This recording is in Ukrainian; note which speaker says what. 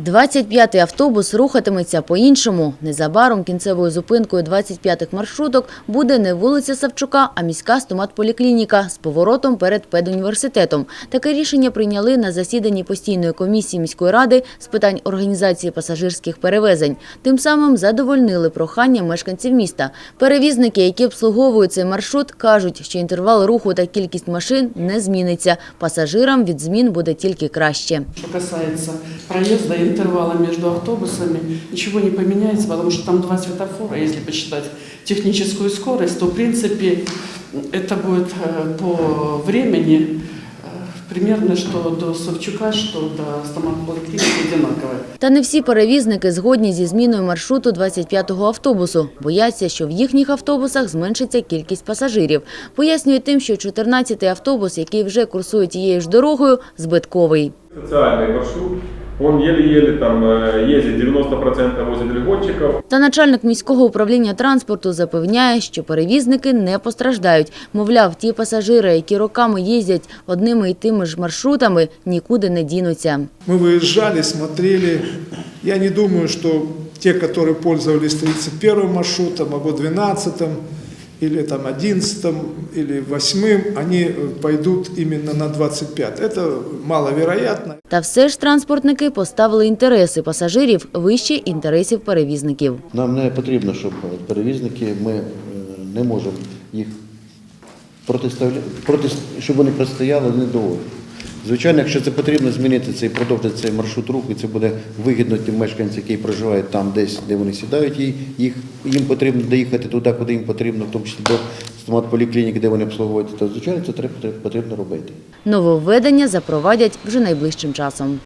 Speaker 1: 25-й автобус рухатиметься по-іншому. Незабаром кінцевою зупинкою 25-х маршруток буде не вулиця Савчука, а міська стоматполіклініка з поворотом перед педуніверситетом. Таке рішення прийняли на засіданні постійної комісії міської ради з питань організації пасажирських перевезень. Тим самим задовольнили прохання мешканців міста. Перевізники, які обслуговують цей маршрут, кажуть, що інтервал руху та кількість машин не зміниться. Пасажирам від змін буде тільки краще.
Speaker 2: Что касается проезда и интервала между автобусами, ничего не поменяется, потому что там два светофора. Если посчитать техническую скорость, то в принципе это будет э, по времени э, примерно что до Савчука, что до стоматполиклиники одинаковое.
Speaker 1: Та не всі перевізники згодні зі зміною маршруту 25-го автобусу. Бояться, що в їхніх автобусах зменшиться кількість пасажирів. Пояснюють тим, що 14-й автобус, який вже курсує тією ж дорогою, збитковий.
Speaker 3: Социальный маршрут, он еле-еле там э, ездит, 90% возит льготчиков,
Speaker 1: Та начальник міського управління транспорту запевняє, що перевізники не постраждають. Мовляв, ті пасажири, які роками їздять одними і тими ж маршрутами, нікуди не дінуться.
Speaker 4: Мы выезжали, смотрели. Я не думаю, что те, которые пользовались 31 маршрутом, або 12 или там 11 или 8, они э, пойдут именно на 25. Это маловероятно.
Speaker 1: Та все ж транспортники поставили інтереси пасажирів вище інтересів перевізників.
Speaker 5: Нам не потрібно, щоб перевізники, ми е, не можемо їх протиставляти, проти, щоб вони простояли недоволі. Звичайно, якщо це потрібно змінити цей продовжити цей маршрут руху, і це буде вигідно тим мешканцям, які проживають там, десь, де вони сідають, і їх їм потрібно доїхати туди, куди їм потрібно, в тому числі до стоматполіклініки, де вони обслуговують, то звичайно це потрібно робити.
Speaker 1: Нововведення запровадять вже найближчим часом.